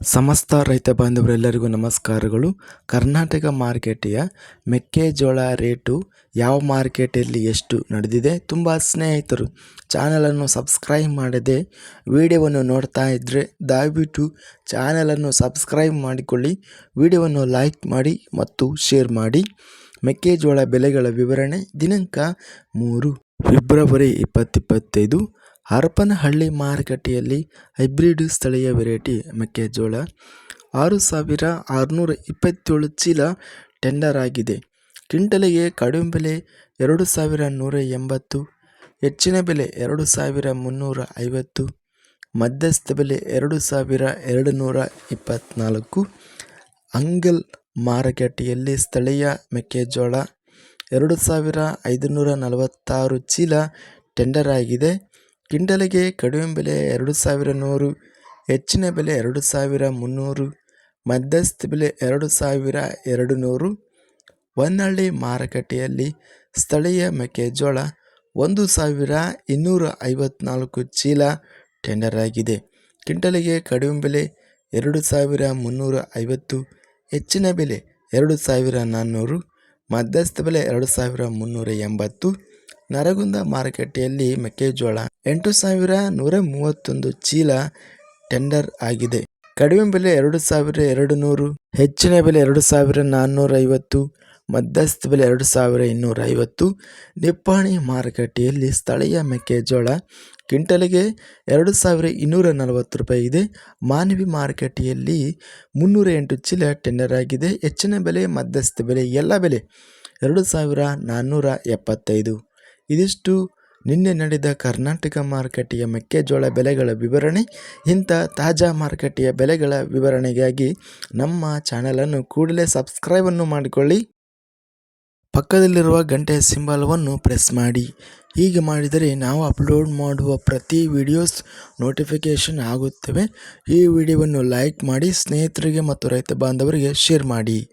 ಸಮಸ್ತ ರೈತ ಬಾಂಧವರೆಲ್ಲರಿಗೂ ನಮಸ್ಕಾರಗಳು. ಕರ್ನಾಟಕ ಮಾರ್ಕೆಟಿಯ ಮೆಕ್ಕೆಜೋಳ ರೇಟು ಯಾವ ಮಾರ್ಕೆಟಲ್ಲಿ ಎಷ್ಟು ನಡೆದಿದೆ ತುಂಬ ಸ್ನೇಹಿತರು. ಚಾನಲನ್ನು ಸಬ್ಸ್ಕ್ರೈಬ್ ಮಾಡದೆ ವಿಡಿಯೋವನ್ನು ನೋಡ್ತಾ ಇದ್ದರೆ ದಯವಿಟ್ಟು ಚಾನಲನ್ನು ಸಬ್ಸ್ಕ್ರೈಬ್ ಮಾಡಿಕೊಳ್ಳಿ. ವಿಡಿಯೋವನ್ನು ಲೈಕ್ ಮಾಡಿ ಮತ್ತು ಶೇರ್ ಮಾಡಿ. ಮೆಕ್ಕೆಜೋಳ ಬೆಲೆಗಳ ವಿವರಣೆ ದಿನಾಂಕ ಮೂರು ಫೆಬ್ರವರಿ ಇಪ್ಪತ್ತಿಪ್ಪತ್ತೈದು ಹರಪನಹಳ್ಳಿ ಮಾರುಕಟ್ಟೆಯಲ್ಲಿ ಹೈಬ್ರಿಡ್ ಸ್ಥಳೀಯ ವೆರೈಟಿ ಮೆಕ್ಕೆಜೋಳ ಆರು ಸಾವಿರ ಆರುನೂರ ಇಪ್ಪತ್ತೇಳು ಚೀಲ ಟೆಂಡರ್ ಆಗಿದೆ. ಕ್ವಿಂಟಲಿಗೆ ಕಡಿಮೆ ಬೆಲೆ ಎರಡು ಸಾವಿರ ನೂರ ಎಂಬತ್ತು, ಹೆಚ್ಚಿನ ಬೆಲೆ ಎರಡು ಸಾವಿರ ಮುನ್ನೂರ ಐವತ್ತು, ಮಧ್ಯಸ್ಥ ಬೆಲೆ ಎರಡು ಸಾವಿರ ಎರಡು ನೂರ ಇಪ್ಪತ್ತ್ನಾಲ್ಕು ಅಂಗಲ್ ಮಾರುಕಟ್ಟೆಯಲ್ಲಿ ಸ್ಥಳೀಯ ಮೆಕ್ಕೆಜೋಳ ಎರಡು ಸಾವಿರ ಐದುನೂರ ನಲವತ್ತಾರು ಚೀಲ ಟೆಂಡರ್ ಆಗಿದೆ. ಕ್ವಿಂಟಲಿಗೆ ಕಡಿಮೆ ಬೆಲೆ ಎರಡು ಸಾವಿರ ನೂರು, ಹೆಚ್ಚಿನ ಬೆಲೆ ಎರಡು ಸಾವಿರ ಮುನ್ನೂರು, ಮಧ್ಯಸ್ಥ ಬೆಲೆ ಎರಡು ಸಾವಿರ ಎರಡು ನೂರು. ಹೊನ್ನಳ್ಳಿ ಮಾರುಕಟ್ಟೆಯಲ್ಲಿ ಸ್ಥಳೀಯ ಮೆಕ್ಕೆಜೋಳ ಒಂದು ಸಾವಿರ ಇನ್ನೂರ ಐವತ್ನಾಲ್ಕು ಚೀಲ ಟೆಂಡರ್ ಆಗಿದೆ. ಕಿಂಟಲಿಗೆ ಕಡಿಮೆ ಬೆಲೆ ಎರಡು ಸಾವಿರ ಮುನ್ನೂರ ಐವತ್ತು, ಹೆಚ್ಚಿನ ಬೆಲೆ ಎರಡು ಸಾವಿರ ನಾನ್ನೂರು, ಮಧ್ಯಸ್ಥ ಬೆಲೆ ಎರಡು ಸಾವಿರ ಮುನ್ನೂರ ಎಂಬತ್ತು ನರಗುಂದ ಮಾರುಕಟ್ಟೆಯಲ್ಲಿ ಮೆಕ್ಕೆಜೋಳ ಎಂಟು ಸಾವಿರ ನೂರ ಮೂವತ್ತೊಂದು ಚೀಲ ಟೆಂಡರ್ ಆಗಿದೆ. ಕಡಿಮೆ ಬೆಲೆ ಎರಡು ಸಾವಿರ ಎರಡು ನೂರು, ಹೆಚ್ಚಿನ ಬೆಲೆ ಎರಡು ಸಾವಿರ ನಾನ್ನೂರ ಐವತ್ತು, ಮಧ್ಯಸ್ಥ ಬೆಲೆ ಎರಡು ಸಾವಿರ ಇನ್ನೂರ ಐವತ್ತು. ನಿಪ್ಪಾಣಿ ಮಾರುಕಟ್ಟೆಯಲ್ಲಿ ಸ್ಥಳೀಯ ಮೆಕ್ಕೆಜೋಳ ಕ್ವಿಂಟಲ್ಗೆ ಎರಡು ಸಾವಿರ ಇನ್ನೂರ ನಲವತ್ತು ರೂಪಾಯಿ ಇದೆ. ಮಾನವಿ ಮಾರುಕಟ್ಟೆಯಲ್ಲಿ ಮುನ್ನೂರ ಎಂಟು ಚೀಲ ಟೆಂಡರ್ ಆಗಿದೆ. ಹೆಚ್ಚಿನ ಬೆಲೆ, ಮಧ್ಯಸ್ಥ ಬೆಲೆ, ಎಲ್ಲ ಬೆಲೆ ಎರಡು ಸಾವಿರ ನಾನ್ನೂರ ಎಪ್ಪತ್ತೈದು. ಇದಿಷ್ಟು ನಿನ್ನೆ ನಡೆದ ಕರ್ನಾಟಕ ಮಾರುಕಟ್ಟೆಯ ಮೆಕ್ಕೆಜೋಳ ಬೆಲೆಗಳ ವಿವರಣೆ, ಇಂಥ ತಾಜಾ ಮಾರುಕಟ್ಟೆಯ ಬೆಲೆಗಳ ವಿವರಣೆಗಾಗಿ ನಮ್ಮ ಚಾನಲನ್ನು ಕೂಡಲೇ ಸಬ್ಸ್ಕ್ರೈಬನ್ನು ಮಾಡಿಕೊಳ್ಳಿ. ಪಕ್ಕದಲ್ಲಿರುವ ಗಂಟೆಯ ಸಿಂಬಲವನ್ನು ಪ್ರೆಸ್ ಮಾಡಿ. ಹೀಗೆ ಮಾಡಿದರೆ ನಾವು ಅಪ್ಲೋಡ್ ಮಾಡುವ ಪ್ರತಿ ವಿಡಿಯೋಸ್ ನೋಟಿಫಿಕೇಷನ್ ಆಗುತ್ತವೆ. ಈ ವಿಡಿಯೋವನ್ನು ಲೈಕ್ ಮಾಡಿ, ಸ್ನೇಹಿತರಿಗೆ ಮತ್ತು ರೈತ ಬಾಂಧವರಿಗೆ ಶೇರ್ ಮಾಡಿ.